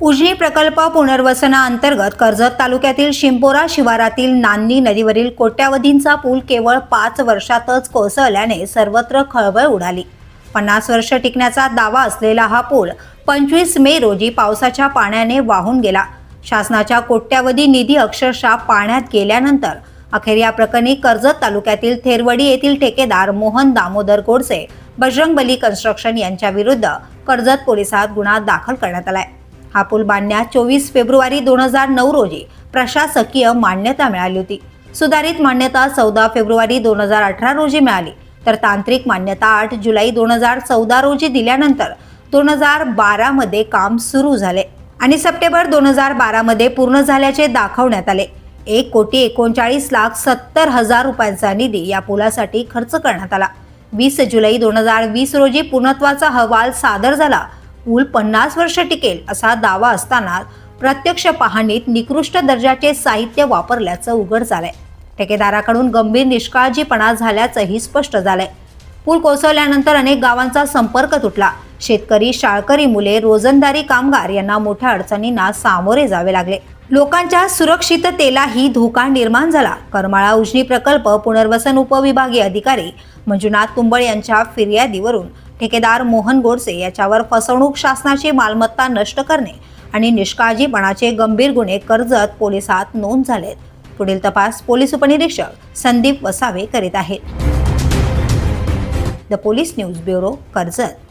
उजनी प्रकल्प पुनर्वसनाअंतर्गत कर्जत तालुक्यातील शिंपोरा शिवारातील नान्नी नदीवरील कोट्यावधींचा पूल केवळ पाच वर्षातच कोसळल्याने सर्वत्र खळबळ उडाली. पन्नास वर्ष टिकण्याचा दावा असलेला हा पूल पंचवीस मे रोजी पावसाच्या पाण्याने वाहून गेला. शासनाच्या कोट्यावधी निधी अक्षरशः पाण्यात गेल्यानंतर अखेर या प्रकरणी कर्जत तालुक्यातील थेरवडी येथील ठेकेदार मोहन दामोदर गोडसे बजरंगबली कन्स्ट्रक्शन यांच्या विरुद्ध कर्जत पोलिसात गुन्हा दाखल करण्यात आलाय. हा पूल बांधण्यास चोवीस फेब्रुवारी दोन हजार नऊ रोजी प्रशासकीय मान्यता मिळाली होती. सुधारित मान्यता चौदा फेब्रुवारी दोन हजार अठरा रोजी मिळाली. तर तांत्रिक मान्यता आठ जुलै दोन हजार चौदा रोजी दिल्यानंतर दोन हजार बारामध्ये काम सुरू झाले आणि सप्टेंबर दोन हजार बारामध्ये पूर्ण झाल्याचे दाखवण्यात आले. एक कोटी एकोणचाळीस लाख सत्तर हजार रुपयांचा निधी या पुलासाठी खर्च करण्यात आला. वीस जुलै दोन हजार वीस रोजी पूर्णत्वाचा अहवाल सादर झाला पूल पन्नास वर्ष टिकेल असा दावा असताना प्रत्यक्ष पाहणीत निकृष्ट दर्जाचे साहित्य वापरल्याचं उघड झालंय. ठेकेदाराकडून गंभीर निष्काळजीपणा झाल्याचंही स्पष्ट झालंय. पूल कोसळल्यानंतर अनेक गावांचा संपर्क तुटला. शेतकरी शाळकरी मुले रोजंदारी कामगार यांना मोठ्या अडचणींना सामोरे जावे लागले. लोकांच्या सुरक्षिततेलाही धोका निर्माण झाला. करमाळा उजनी प्रकल्प पुनर्वसन उपविभागीय अधिकारी मंजुनाथ तुंबळ यांच्या फिर्यादीवरून ठेकेदार मोहन गोडसे याच्यावर फसवणूक शासनाची मालमत्ता नष्ट करणे आणि निष्काळजीपणाचे गंभीर गुन्हे कर्जत पोलिसात नोंद झालेत. पुढील तपास पोलीस उपनिरीक्षक संदीप वसावे करीत आहेत. The police news bureau Karjat.